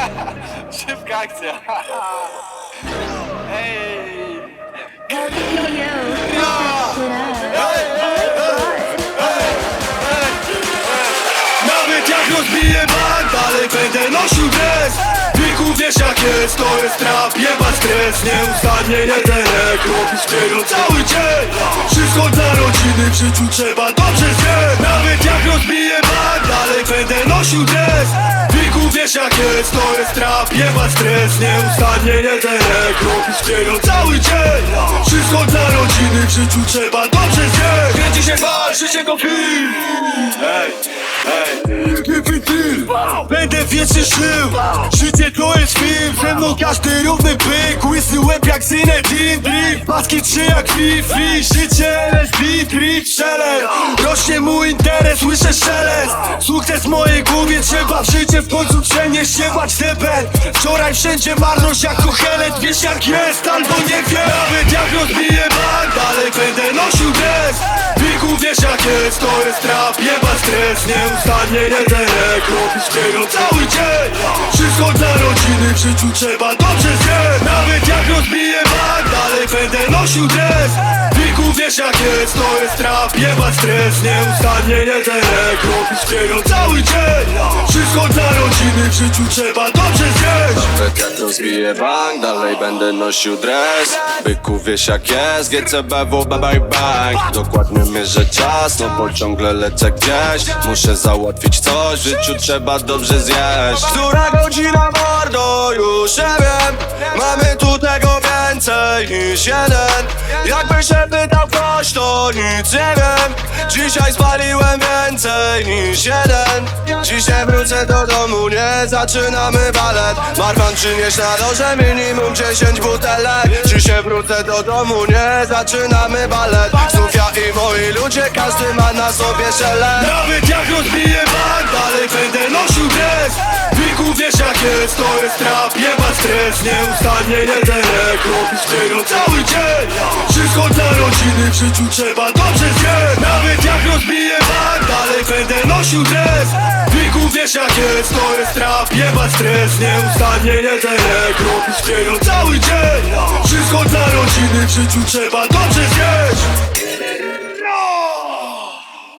Szybka akcja. Ej! Nawet jak rozbiję bank, dalej będę nosił dres. Wieku wiesz jak jest, to jest trap, jebać stres. Nieustannie jedynek, robić stylu cały dzień. Wszystko dla rodziny, w życiu trzeba dobrze zjeść. Nawet jak rozbiję bank, dalej będę nosił dres wiesz jak jest, to jest trap, jebać stres Nieustannie jedynek, robić stylu cały dzień. Wszystko dla rodziny, w życiu trzeba dobrze zjeść. Kręci się bal, życie go film Ej, ej, Gdyby ty Będę wiecznie żył. Życie to jest film. Ze mną każdy równy byk. Łysy łeb jak Zinedine Drift Paski trzy jak Fifi. Życie LSD Trip Szelest Rośnie mój interes Słyszę szelest. Sukces w mojej głowie Trzeba w życie w końcu przenieść się bać debet Wczoraj wszędzie marność jak kochelet Wiesz jak jest albo nie wiem. Nawet jak rozbiję bank Dalej będę nosił dres. Wiesz jak jest. To jest trap Jebać stres Nieustannie jedynek Robić tego cały dzień. Wszystko dla rodziny W życiu trzeba dobrze zjeść. Nawet jak rozbiję bank Dalej będę nosił dres Wieku wiesz jak jest To jest trap Jebać stres Nieustannie jedynek Robić tego cały dzień Wszystko dla rodziny W życiu trzeba dobrze zjeść. Nawet jak rozbiję bank, dalej będę nosił dres. Byku wiesz jak jest, GCBW bang bang bang Dokładnie mierzę czas, no bo ciągle lecę gdzieś. Muszę załatwić coś, w życiu trzeba dobrze zjeść. Która godzina niż jeden. Jakby się pytał ktoś, to nic nie wiem. Dzisiaj spaliłem więcej niż jeden. Dzisiaj wrócę do domu, nie zaczynamy balet. Marwan przynieś na loże minimum 10 butelek. Dzisiaj wrócę do domu, nie zaczynamy balet. Ja i moi ludzie, każdy ma na sobie szelet Nawet jak rozbiję bank, dalej będę nosił dres Wieku wiesz jak jest, to jest trap, jebać stres Nieustannie jedynek, robić tego cały dzień. Wszystko dla rodziny, w życiu trzeba dobrze zjeść. Nawet jak rozbiję bank, dalej będę nosił dres. Wieku wiesz jak jest, to jest trap, jebać stres Nieustannie jedynek, robić tego cały dzień. Wszystko dla rodziny, w życiu trzeba dobrze zjeść